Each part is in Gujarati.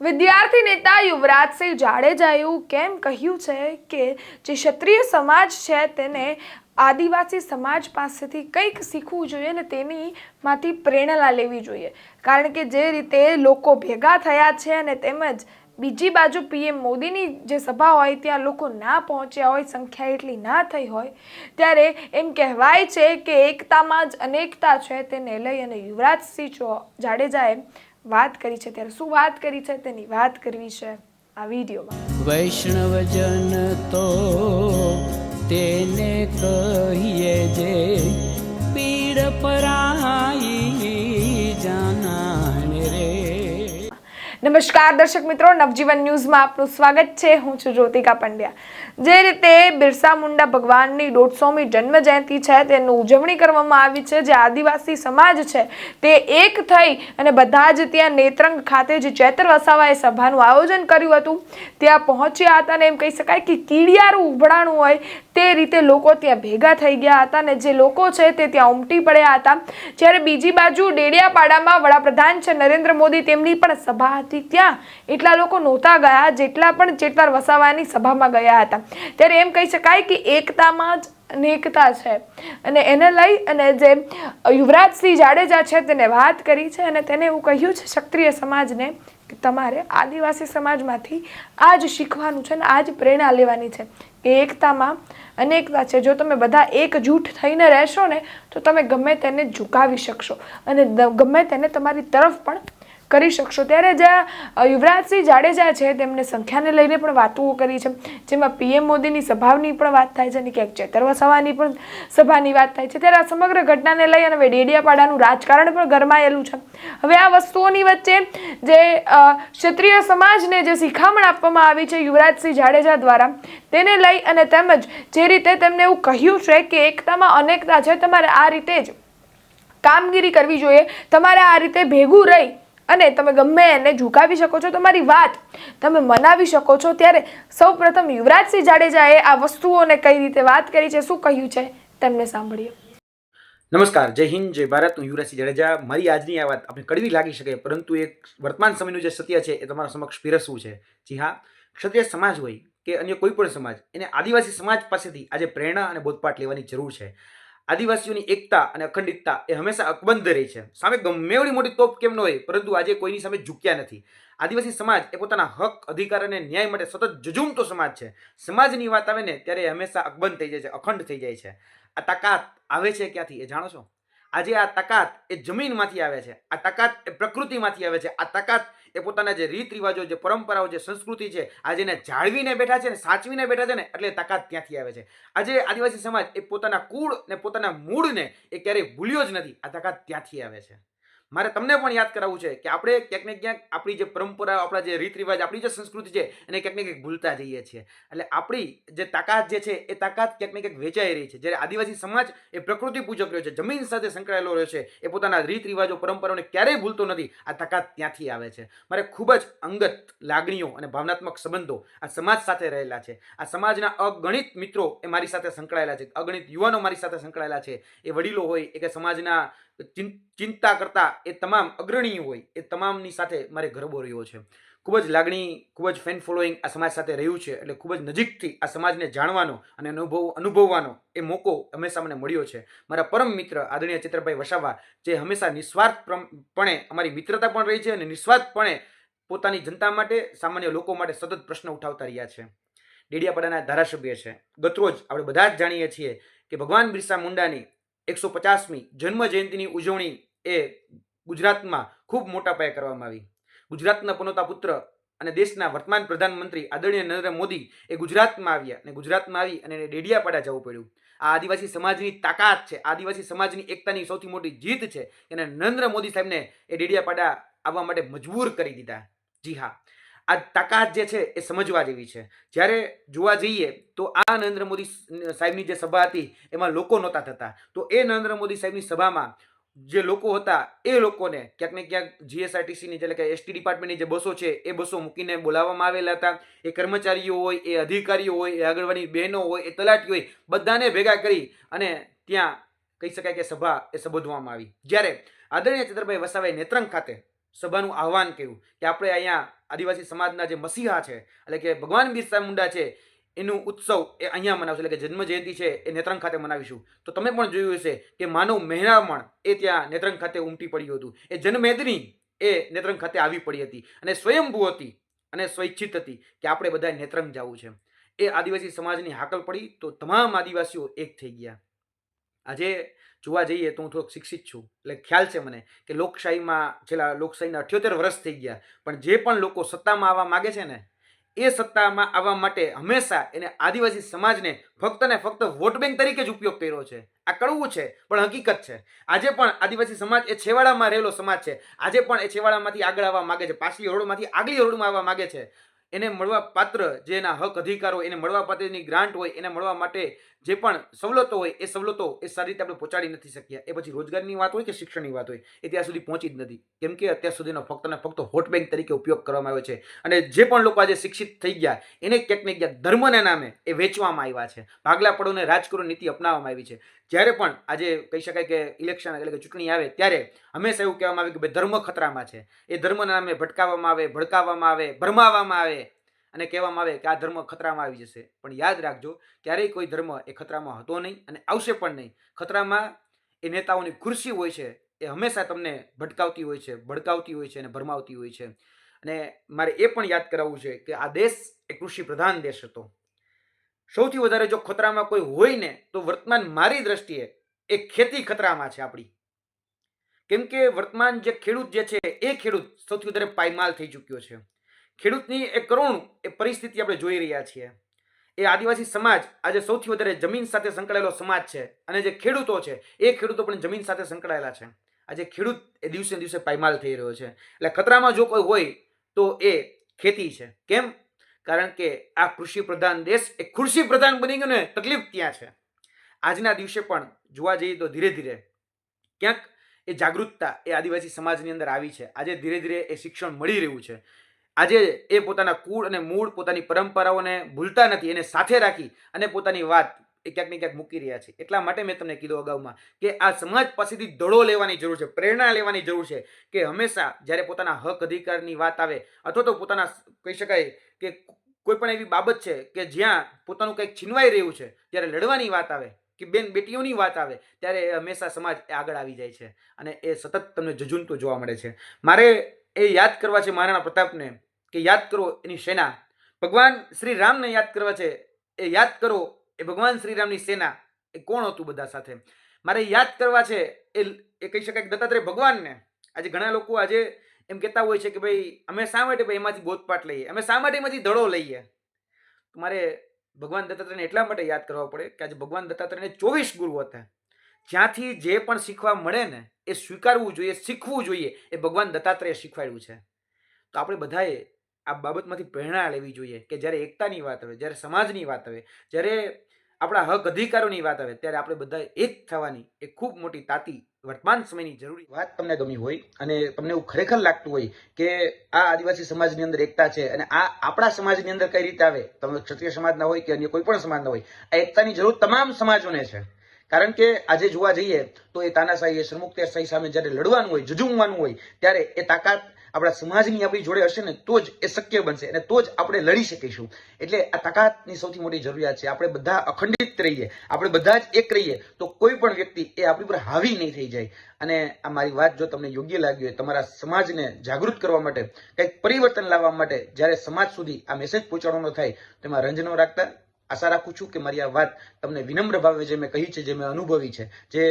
વિદ્યાર્થી નેતા યુવરાજસિંહ જાડેજાએ કેમ કહ્યું છે કે જે ક્ષત્રિય સમાજ છે તેને આદિવાસી સમાજ પાસેથી કંઈક શીખવું જોઈએ અને તેની માંથી પ્રેરણા લેવી જોઈએ. કારણ કે જે રીતે લોકો ભેગા થયા છે અને તેમજ બીજી બાજુ પીએમ મોદીની જે સભા હોય ત્યાં લોકો ના પહોંચ્યા હોય, સંખ્યા એટલી ના થઈ હોય, ત્યારે એમ કહેવાય છે કે એકતામાં જ અનેકતા છે તેને લઈ અને યુવરાજસિંહ જાડેજાએ વાત કરી છે, ત્યારે શું વાત કરી છે, તેની વાત કરવી છે આ વિડીયોમાં. વૈષ્ણવજન તો તેને કહીએ જે પીડ પરાઈ નમસ્કાર દર્શક મિત્રો, નવજીવન ન્યૂઝમાં આપનું સ્વાગત છે. હું છું જ્યોતિકા પંડ્યા. જે રીતે બિરસા મુંડા ભગવાનની દોઢસોમી જન્મ જયંતિ છે, તેની ઉજવણી કરવામાં આવી છે. જે આદિવાસી સમાજ છે, તે એક થઈ અને બધા જ ત્યાં નેત્રંગ ખાતે જે ચેતર વસાવાએ સભાનું આયોજન કર્યું હતું, ત્યાં પહોંચ્યા હતા અને એમ કહી શકાય કે કીડિયારું ઉભડાણું હોય તે રીતે લોકો ત્યાં ભેગા થઈ ગયા હતા અને જે લોકો છે તે ત્યાં ઉમટી પડ્યા હતા. જ્યારે બીજી બાજુ ડેડિયાપાડામાં વડાપ્રધાન છે નરેન્દ્ર મોદી તેમની પણ સભા હતી ત્યાં. એટલા લોકો નહોતા ગયા, જેટલા પણ ચેતર વસાવાની સભામાં ગયા હતા. ત્યારે એમ કહી શકાય કે એકતામાં જ અનેકતા છે. અને એને લઈ અને જે યુવરાજસિંહ જાડેજા છે તેને વાત કરી છે અને તેને એવું કહ્યું છે, ક્ષત્રિય સમાજને તમારે આદિવાસી સમાજમાંથી આ જ શીખવાનું છે ને આ જ પ્રેરણા લેવાની છે. કે એકતામાં અનેકતા છે. જો તમે બધા એકજૂઠ થઈને રહેશો ને, તો તમે ગમે તેને ઝુકાવી શકશો. અને ગમે તેને તમારી તરફ પણ કરી શકશો. ત્યારે જ્યાં યુવરાજસિંહ જાડેજા છે, તેમને સંખ્યાને લઈને પણ વાતો કરી છે. જેમાં પીએમ મોદીની સભાની પણ વાત થાય છે અને ક્યાંક ચેતર વસાવાની પણ સભાની વાત થાય છે. ત્યારે આ સમગ્ર ઘટનાને લઈ અને હવે ડેડિયાપાડાનું રાજકારણ પણ ગરમાયેલું છે. હવે આ વસ્તુઓની વચ્ચે જે ક્ષત્રિય સમાજને જે શિખામણ આપવામાં આવી છે યુવરાજસિંહ જાડેજા દ્વારા, તેને લઈ અને તેમજ જે રીતે તેમને એવું કહ્યું છે કે એકતામાં અનેકતા છે, તમારે આ રીતે જ કામગીરી કરવી જોઈએ. તમારે આ રીતે ભેગું રહી અને તમે ગમે એને ઝુકાવી શકો છો તમારી વાત તમે મનાવી શકો છો. ત્યારે સૌપ્રથમ યુવરાજસિંહ જાડેજાએ આ વસ્તુઓને કઈ રીતે વાત કરી છે, શું કહ્યું છે, તેમને સાંભળીએ. નમસ્કાર, જય હિન્દ, જય ભારત. હું યુવરાજસિંહ જાડેજા. મારી આજની આ વાત આપણે કડવી લાગી શકે, પરંતુ એક વર્તમાન સમયનું જે સત્ય છે, એ તમારા સમક્ષ પીરસવું છે. જી હા, ક્ષત્રિય સમાજ હોય કે અન્ય કોઈ પણ સમાજ, એને આદિવાસી સમાજ પાસેથી આજે પ્રેરણા અને બોધપાઠ લેવાની જરૂર છે. આદિવાસીઓની એકતા અને અખંડિતતા એ હંમેશા અકબંધ રહી છે. સામે ગમે એવડી મોટી તોપ કેમ ન હોય, પરંતુ આજે કોઈની સામે ઝૂક્યા નથી. આદિવાસી સમાજ એ પોતાના હક, અધિકાર અને ન્યાય માટે સતત જજુમતો સમાજ છે. સમાજની વાત આવે ને, ત્યારે હંમેશા અકબંધ થઈ જાય છે, અખંડ થઈ જાય છે. આ તાકાત આવે છે ક્યાંથી એ જાણો છો? આજે આ તાકાત એ જમીનમાંથી આવે છે. આ તાકાત એ પ્રકૃતિમાંથી આવે છે. આ તાકાત એ પોતાના જે રીત રિવાજો, જે પરંપરાઓ, જે સંસ્કૃતિ છે, આજે એને જાળવીને બેઠા છે ને સાચવીને બેઠા છે ને એટલે તાકાત ત્યાંથી આવે છે. આજે આદિવાસી સમાજ એ પોતાના કુળ ને પોતાના મૂળને એ ક્યારેય ભૂલ્યો જ નથી. આ તાકાત ત્યાંથી આવે છે. મારે તમને પણ યાદ કરાવવું છે કે આપણે ક્યાંક ને ક્યાંક આપણી જે પરંપરા, આપણા જે રીત રિવાજ આપણી જે સંસ્કૃતિ છે એને ક્યાંક ને ક્યાંક ભૂલતા જઈએ છીએ. એટલે આપણી જે તાકાત જે છે એ તાકાત ક્યાંક ને ક્યાંક વેચાઈ રહી છે. જ્યારે આદિવાસી સમાજ એ પ્રકૃતિ પૂજક રહ્યો છે, જમીન સાથે સંકળાયેલો રહ્યો છે, એ પોતાના રીત રિવાજો પરંપરાઓને ક્યારેય ભૂલતો નથી, આ તાકાત ત્યાંથી આવે છે. મારે ખૂબ જ અંગત લાગણીઓ અને ભાવનાત્મક સંબંધો આ સમાજ સાથે રહેલા છે. આ સમાજના અગણિત મિત્રો એ મારી સાથે સંકળાયેલા છે. અગણિત યુવાનો મારી સાથે સંકળાયેલા છે. એ વડીલો હોય એ કે સમાજના ચિંતા કરતા એ તમામ અગ્રણી હોય, એ તમામની સાથે મારે ગરબો રહ્યો છે. ખૂબ જ લાગણી, ખૂબ જ ફેન ફોલોઈંગ આ સમાજ સાથે રહ્યું છે, એટલે ખૂબ જ નજીકથી આ સમાજને જાણવાનો અને અનુભવ, અનુભવવાનો એ મોકો હંમેશા મને મળ્યો છે. મારા પરમ મિત્ર આદરણીય ચિત્રભાઈ વસાવા, જે હંમેશા નિસ્વાર્થપણે અમારી મિત્રતા પણ રહી છે અને નિસ્વાર્થપણે પોતાની જનતા માટે, સામાન્ય લોકો માટે સતત પ્રશ્ન ઉઠાવતા રહ્યા છે. ડેડિયાપાડાના ધારાસભ્ય છે. ગતરોજ આપણે બધા જ જાણીએ છીએ કે ભગવાન બિરસા મુંડાની એકસો પચાસમી જન્મ જયંતિની ઉજવણી એ ગુજરાતમાં ખૂબ મોટા પાયે કરવામાં આવી. ગુજરાતના પનોતા પુત્ર અને દેશના વર્તમાન પ્રધાનમંત્રી આદરણીય નરેન્દ્ર મોદી એ ગુજરાતમાં આવ્યા અને ગુજરાતમાં આવી અને ડેડિયાપાડા જવું પડ્યું. આ આદિવાસી સમાજની તાકાત છે આદિવાસી સમાજની એકતાની સૌથી મોટી જીત છે, એને નરેન્દ્ર મોદી સાહેબને એ ડેડિયાપાડા આવવા માટે મજબૂર કરી દીધા. જી હા. આ તાકાત જે છે એ સમજવા જેવી છે. જ્યારે જોવા જઈએ તો આ નરેન્દ્ર મોદી સાહેબની જે સભા હતી એમાં લોકો નહોતા થતા. તો એ નરેન્દ્ર મોદી સાહેબની સભામાં જે લોકો હતા એ લોકોને ક્યાંક ને ક્યાંક જીએસઆરટીસીની એટલે કે એસટી ડિપાર્ટમેન્ટની જે બસો છે એ બસો મૂકીને બોલાવવામાં આવેલા હતા. એ કર્મચારીઓ હોય, એ અધિકારીઓ હોય, એ આગળવાની બહેનો હોય, એ તલાટી હોય, બધાને ભેગા કરી અને ત્યાં કહી શકાય કે સભા એ સંબોધવામાં આવી. જ્યારે આદરણીય ચંદ્રભાઈ વસાવાએ નેત્રંગ ખાતે સભાનું આહવાન કર્યું કે આપણે અહીંયા આદિવાસી સમાજના જે મસીહા છે, એટલે કે ભગવાન બિરસા મુંડા છે, એનું ઉત્સવ એ અહીંયા મનાવશું, એટલે કે જન્મ જયંતિ છે, એ નેત્રંગ ખાતે મનાવીશું. તો તમે પણ જોયું હશે કે માનવ મહેરામણ એ ત્યાં નેત્રંગ ખાતે ઉમટી પડ્યું હતું. એ જનમેદની એ નેત્રંગ ખાતે આવી પડી હતી. અને સ્વયંભૂ હતી અને સ્વૈચ્છિત હતી કે આપણે બધા નેત્રંગ જવું છે. એ આદિવાસી સમાજની હાકલ પડી તો તમામ આદિવાસીઓ એક થઈ ગયા. આજે જોવા જઈએ તો હું થોડોક શિક્ષિત છું. એટલે ખ્યાલ છે મને કે લોકશાહીમાં, છેલ્લા લોકશાહીના અઠ્યોતેર વર્ષ થઈ ગયા. પણ જે પણ લોકો સત્તામાં આવવા માગે છે ને, એ સત્તામાં આવવા માટે હંમેશા એને આદિવાસી સમાજને ફક્ત ને ફક્ત વોટ બેંક તરીકે જ ઉપયોગ કર્યો છે. આ કડવું છે, પણ હકીકત છે. આજે પણ આદિવાસી સમાજ એ છેવાડામાં રહેલો સમાજ છે. આજે પણ એ છેવાડામાંથી આગળ આવવા માગે છે. પાછલી હરોળમાંથી આગલી હરોળમાં આવવા માગે છે. એને મળવા પાત્ર જે એના હક અધિકારો, એને મળવા પાત્રની ગ્રાન્ટ હોય, એને મળવા માટે જે પણ સવલતો હોય એ સવલતો એ સારી રીતે આપણે પહોંચાડી નથી શક્યા એ પછી રોજગારની વાત હોય કે શિક્ષણની વાત હોય, એ ત્યાં સુધી પહોંચી જ નથી. કેમ કે અત્યાર સુધીનો ફક્ત ને ફક્ત હોટ બેંક તરીકે ઉપયોગ કરવામાં આવ્યો છે. અને જે પણ લોકો આજે શિક્ષિત થઈ ગયા, એને ક્યાંક ને ક્યાંક ધર્મના નામે એ વેચવામાં આવ્યા છે. ભાગલા પડોને રાજકરો નીતિ અપનાવવામાં આવી છે. જ્યારે પણ આજે કહી શકાય કે ઇલેક્શન એટલે કે ચૂંટણી આવે, ત્યારે હંમેશા એવું કહેવામાં આવે કે ભાઈ ધર્મ ખતરામાં છે. એ ધર્મના નામે ભટકાવવામાં આવે, ભડકાવવામાં આવે, ભરમાવવામાં આવે. અને કહેવામાં આવે કે આ ધર્મ ખતરામાં આવી જશે. પણ યાદ રાખજો, ક્યારેય કોઈ ધર્મ એ ખતરામાં હતો નહીં અને આવશે પણ નહીં. ખતરામાં એ નેતાઓની ખુરશી હોય છે, એ હંમેશા તમને ભટકાવતી હોય છે, ભડકાવતી હોય છે અને ભરમાવતી હોય છે. અને મારે એ પણ યાદ કરાવવું છે કે આ દેશ એ કૃષિ પ્રધાન દેશ હતો. સૌથી વધારે જો ખતરામાં કોઈ હોય ને, તો વર્તમાન મારી દ્રષ્ટિએ એ ખેતી ખતરામાં છે આપણી. કેમ કે વર્તમાન જે ખેડૂત જે છે, એ ખેડૂત સૌથી વધારે પાયમાલ થઈ ચૂક્યો છે. ખેડૂતની એ કરુણ એ પરિસ્થિતિ આપણે જોઈ રહ્યા છીએ. એ આદિવાસી સમાજ આજે સૌથી વધારે જમીન સાથે સંકળાયેલો સમાજ છે અને જે ખેડૂતો છે, એ ખેડૂતો પણ જમીન સાથે સંકળાયેલા છે. આજે ખેડૂત એ દિવસે દિવસે પાયમાલ થઈ રહ્યો છે. એટલે ખતરામાં જો કોઈ હોય તો એ ખેતી છે. કેમ? કારણ કે આ કૃષિ પ્રધાન દેશ એ કૃષિ પ્રધાન બની ગયો ને તકલીફ ત્યાં છે? આજના દિવસે પણ જોવા જઈએ તો ધીરે ધીરે ક્યાંક એ જાગૃતતા એ આદિવાસી સમાજની અંદર આવી છે. આજે ધીરે ધીરે એ શિક્ષણ મળી રહ્યું છે. આજે એ પોતાના કુળ અને મૂળ પોતાની પરંપરાઓને ભૂલતા નથી, એને સાથે રાખી અને પોતાની વાત એ ક્યાંક ને ક્યાંક મૂકી રહ્યા છે. એટલા માટે મેં તમને કીધું અગાઉમાં કે આ સમાજ પાસેથી દડો લેવાની જરૂર છે, પ્રેરણા લેવાની જરૂર છે કે હંમેશા જ્યારે પોતાના હક અધિકારની વાત આવે અથવા તો પોતાના કહી શકાય કે કોઈ પણ એવી બાબત છે કે જ્યાં પોતાનું કંઈક છીનવાઈ રહ્યું છે, ત્યારે લડવાની વાત આવે કે બેન બેટીઓની વાત આવે, ત્યારે એ હંમેશા સમાજ એ આગળ આવી જાય છે અને એ સતત તમને જજુમતું જોવા મળે છે. મારે એ યાદ કરવા છે મહારાણા પ્રતાપને કે યાદ કરો એની સેના. ભગવાન શ્રી રામને યાદ કરવા છે એ યાદ કરો એ ભગવાન શ્રી રામની સેના. એ કોણ હતું બધા સાથે? મારે યાદ કરવા છે એ એ કહી શકાય કે દત્તાત્રેય ભગવાનને. આજે ઘણા લોકો આજે એમ કહેતા હોય છે કે ભાઈ, અમે શા માટે ભાઈ એમાંથી બોધપાઠ લઈએ? અમે શા માટે એમાંથી ધડો લઈએ? મારે ભગવાન દત્તાત્રેયને એટલા માટે યાદ કરવા પડે કે આજે ભગવાન દત્તાત્રેયને ચોવીસ ગુરુ હતા. જ્યાંથી જે પણ શીખવા મળે ને, એ સ્વીકારવું જોઈએ, શીખવું જોઈએ. એ ભગવાન દત્તાત્રેય શીખવાડ્યું છે. તો આપણે બધાએ આ બાબતમાંથી પ્રેરણા લેવી જોઈએ કે જ્યારે એકતાની વાત આવે, જ્યારે સમાજની વાત આવે, જ્યારે આપણા હક અધિકારોની વાત આવે, ત્યારે આપણે બધા એક થવાની એ ખૂબ મોટી તાતી વર્તમાન સમયની જરૂરી વાત તમને ગમી હોય અને તમને એવું ખરેખર લાગતું હોય કે આ આદિવાસી સમાજની અંદર એકતા છે અને આ આપણા સમાજની અંદર કઈ રીતે આવે તમે ક્ષત્રિય સમાજના હોય કે અન્ય કોઈ પણ સમાજના હોય, આ એકતાની જરૂર તમામ સમાજોને છે. કારણ કે આજે જોવા જઈએ તો એ તાનાશાહી, એ સરમુખત્યારશાહી સામે જ્યારે લડવાનું હોય જજુમવાનું હોય, ત્યારે એ તાકાત આપણા સમાજની આપણી જોડે હશે ને, તો જ એ શક્ય બનશે અને તો જ આપણે લડી શકીશું. એટલે આ તાકાતની સૌથી મોટી જરૂરિયાત છે. આપણે બધા અખંડિત રહીએ, આપણે બધા જ એક રહીએ, તો કોઈ પણ વ્યક્તિ એ આપણી પર હાવી નહીં થઈ જાય. અને આ મારી વાત જો તમને યોગ્ય લાગી હોય, તમારા સમાજને જાગૃત કરવા માટે, કંઈક પરિવર્તન લાવવા માટે જ્યારે સમાજ સુધી આ મેસેજ પહોંચાડવાનો થાય, તો એમાં રંજ ન રાખતા આશા રાખું છું કે મારી આ વાત તમને વિનમ્ર ભાવે જે મેં કહી છે, જે મેં અનુભવી છે, જે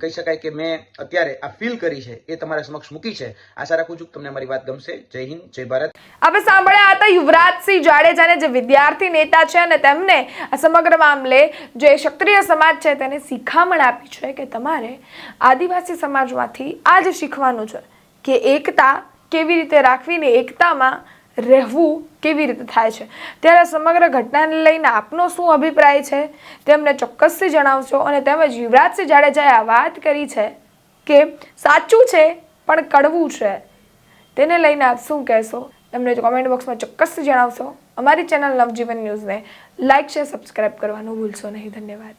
કહી શકાય કે મેં અત્યારે આ ફીલ કરી છે, એ તમારા સમક્ષ મૂકી છે. આશા રાખું છું કે તમને મારી વાત ગમશે. જય હિન્દ, જય ભારત. આપણે સાંભળ્યા હતા યુવરાજસિંહ જાડેજાને જે વિદ્યાર્થી નેતા છે અને તેમને આ સમગ્ર મામલે જે ક્ષત્રિય સમાજ છે તેને શિખામણ આપી છે કે તમારે આદિવાસી સમાજમાંથી આ જ શીખવાનું છે કે એકતા કેવી રીતે રાખવી ને એકતામાં રહેવું કેવી રીતે થાય છે? ત્યારે સમગ્ર ઘટનાને લઈને આપનો શું અભિપ્રાય છે? તેમને ચોક્કસથી જણાવશો અને તેમજ યુવરાજસિંહ જાડેજાએ આ વાત કરી છે કે સાચું છે, પણ કડવું છે. તેને લઈને આપ શું કહેશો? તમને કોમેન્ટ બોક્સમાં ચોક્કસથી જણાવશો. અમારી ચેનલ નવજીવન ન્યૂઝને લાઇક શેર સબસ્ક્રાઈબ કરવાનું ભૂલશો નહીં. ધન્યવાદ.